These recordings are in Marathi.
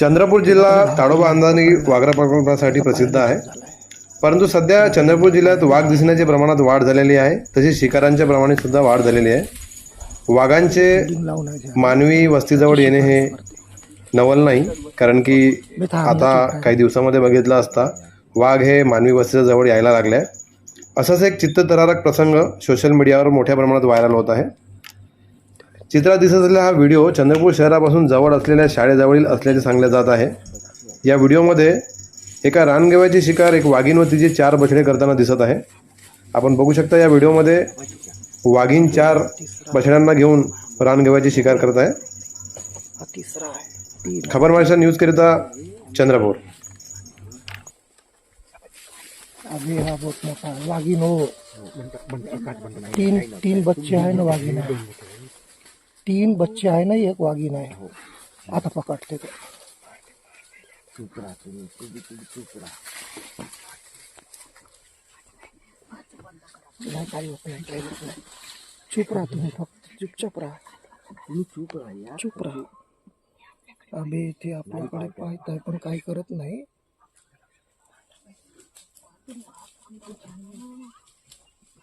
चंद्रपूर जिल्हा ताडोबा अंधानी वाघरा प्रकल्पासाठी प्रसिद्ध आहे. परंतु सध्या चंद्रपूर जिल्ह्यात वाघ दिसण्याच्या प्रमाणात वाढ झालेली आहे. तसेच शिकारांच्या प्रमाणात सुद्धा वाढ झालेली आहे. वाघांचे मानवी वस्तीजवळ येणे हे नवल नाही कारण की आता काही दिवसामध्ये बघितलं असता वाघ हे मानवी वस्तीच्या जवळ यायला लागले. आहे. असाच एक चित्तथरारक प्रसंग सोशल मीडियावर मोठ्या प्रमाणात व्हायरल होत आहे. चित्रात दिसत असलेला हा व्हिडिओ चंद्रपूर शहरापासून जवळ असलेल्या शाळेजवळील असल्याचे सांगले जात आहे. या व्हिडिओमध्ये एका रानगव्याची शिकार एक वाघीण व तिचे चार बछडे करताना दिसत आहे. आपण बघू शकता या व्हिडिओमध्ये वाघीण चार बछड्यांना घेऊन रानगव्याची शिकार करत आहे. हा खबर माझ्या न्यूजकरिता चंद्रपूर. अभी हा बहुत मोठा वाघीण हो. तीन तीन बच्चे आहे ना वाघीण. तीन बच्चे आहे ना एक वाघीण आहे हो. आता पकडते ते. नाही काही होत नाही काही होत नाही चुप राहा तुम्ही फक्त. चुपचाप राहा. तुम्ही चुप राहा. चुप राहा आम्ही इथे आपल्याकडे पाहत आहे पण काही करत नाही.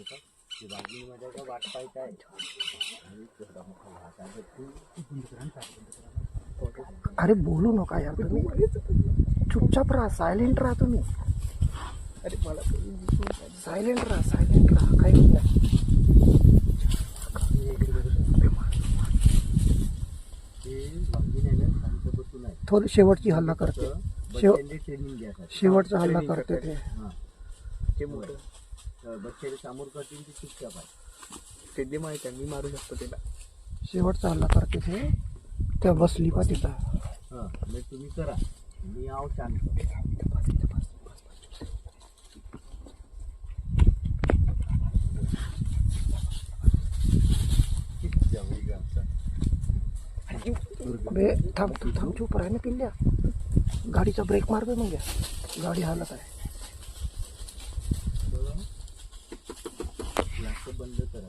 ती का वाट आहे अरे बोलू नका यार तुम्ही. चुपचाप राहा सायलेंट राहा तुम्ही. अरे मला सायलेंट राहा सायलेंट राहा. काही होत नाही. थोडी शेवटची हल्ला करते. शेवटचा हल्ला करते. ते. हां. ते मोठं. बच्चाला समोर करतील ते चुपचाप आहे ते माहिती आहे? मी मारू शकतो त्याला शेवटचा हल्ला करते ते त्या बसली पा तिथं. हां मग तुम्ही करा. मी आहो शांत. बे थांब थांब चुप राह ना पिल्ल्या. गाडीचा ब्रेक मार बे मग या. गाडी हालत आहे नाटक बंद करा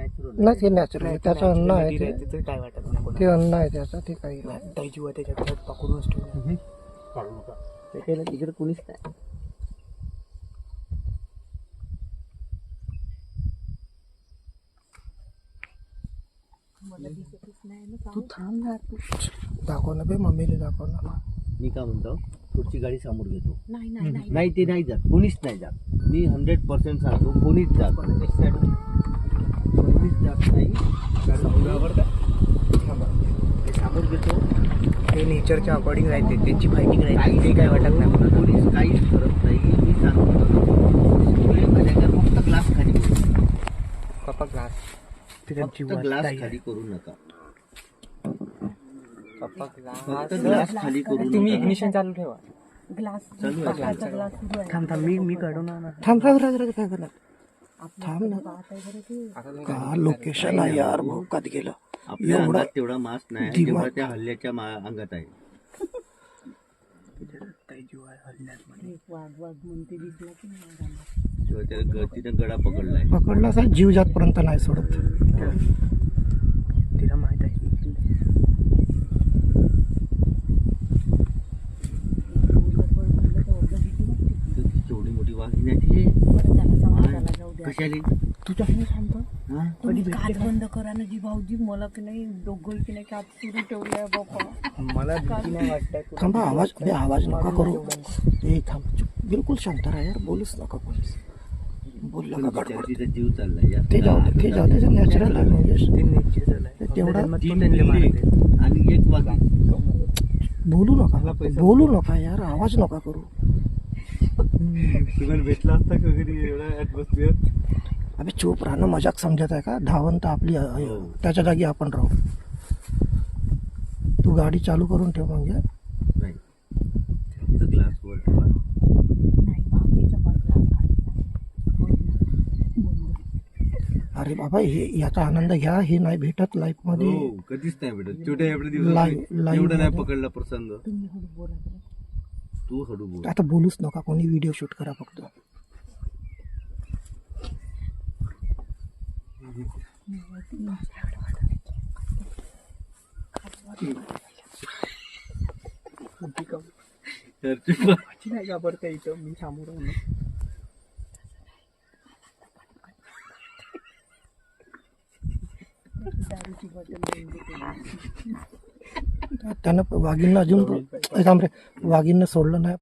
नाही ते नॅचरल आहे. त्याचं अन्न आहे ते तिथे काय वाटत नाही कोणाला. ते अन्न आहे त्याचं ते काही नाही ताई जीवा त्याच्या घरात पकडूनच ठेवलं काढू नका त्याला तिकडे कोणीच नाही. तू थांब ना तू दाखव ना बे मम्मीला दाखव ना. मी काय म्हणतो पुढची गाडी समोर घेतो. नाही ते नाही जात. कोणीच नाही जात. मी हंड्रेड पर्सेंट सांगतो कोणीच जात कोणीच जात नाही. ते समोर घेतो. ते नेचरच्या अकॉर्डिंग राहते त्यांची फायटिंग राहते. ते काय वाटत नाही कोणाला. कोणीच काहीच करत नाही. मी सांगतो फक्त ग्लास खाली करू. पप्पा ग्लास. फक्त जीवा ग्लास खाली करू नका. फक्त ग्लास. ग्लास खाली करू तुम्ही इग्निशन चालू ठेवा. ग्लास थांब थांब. मी मी काढून आणा थांब थांब. थांब ना. का. लोकेशन आहे यार भाऊ कधी गेलं? आपल्या एवढा अंगात तेवढा मास नाही जेवढा त्या हल्ल्याच्या मा- अंगात आहे. तेव्हा त्या गतीनं गडा पकडलाय. पकडला असा जीव जातपर्यंत नाही सोडत. तिला माहीत आहे. तर ती केवढी मोठी वाघिणी आहे ती. कशाली तुझ्या हानी शांत हा? कधी काच बंद करा ना जी भाऊजी. मला की नाही दोघं की नाही काच सुरू ठेवलंय बाप्पा मला भीती नाही वाटत थांबा आवाज अरे आवाज नका करू. ए थांब. चुप. बिलकुल शांत राहा यार. बोलूच नका कोणीच बोलला पण का बिचारी गडबड. तिचा जीव चाललाय. या. ते जाऊ दे ते जाऊ दे. नॅचरल आहे ते निश्चित झालंय. तेवढा तीन बिल्ली आणि एक बोलू नका. बोलू नका यार. आवाज नका करू. तुम्हाला भेटला असता का घरी एवढा ऍटमॉस्फिअर अबे चूप राहणं मजाक समजत आहे का? धावण तर आपली आहे. हो. त्याच्या जागी आपण राहू. तू गाडी चालू करून ठेव म्हणजे नाही. फक्त ग्लास वर ठेवा. नाही भाऊजीच्या बाजूला अरे बाबा हे याचा आनंद घ्या. हे नाही भेटत लाईफमध्ये. हो कधीच नाही भेटत. छोट्या एवढ्या लाईव्ह एवढा नाही मध्ये. पकडला प्रसंग. तुम्ही हळू बोला जरा. तू हळू बोल आता बोलूच नका कोणी व्हिडिओ शूट करा फक्त नाही घाबरता इथं मी थांबू आहे. दारूची बॉटल त्यानं वाघींना अजून ए, थांब रे. वाघींना सोडलं नाही.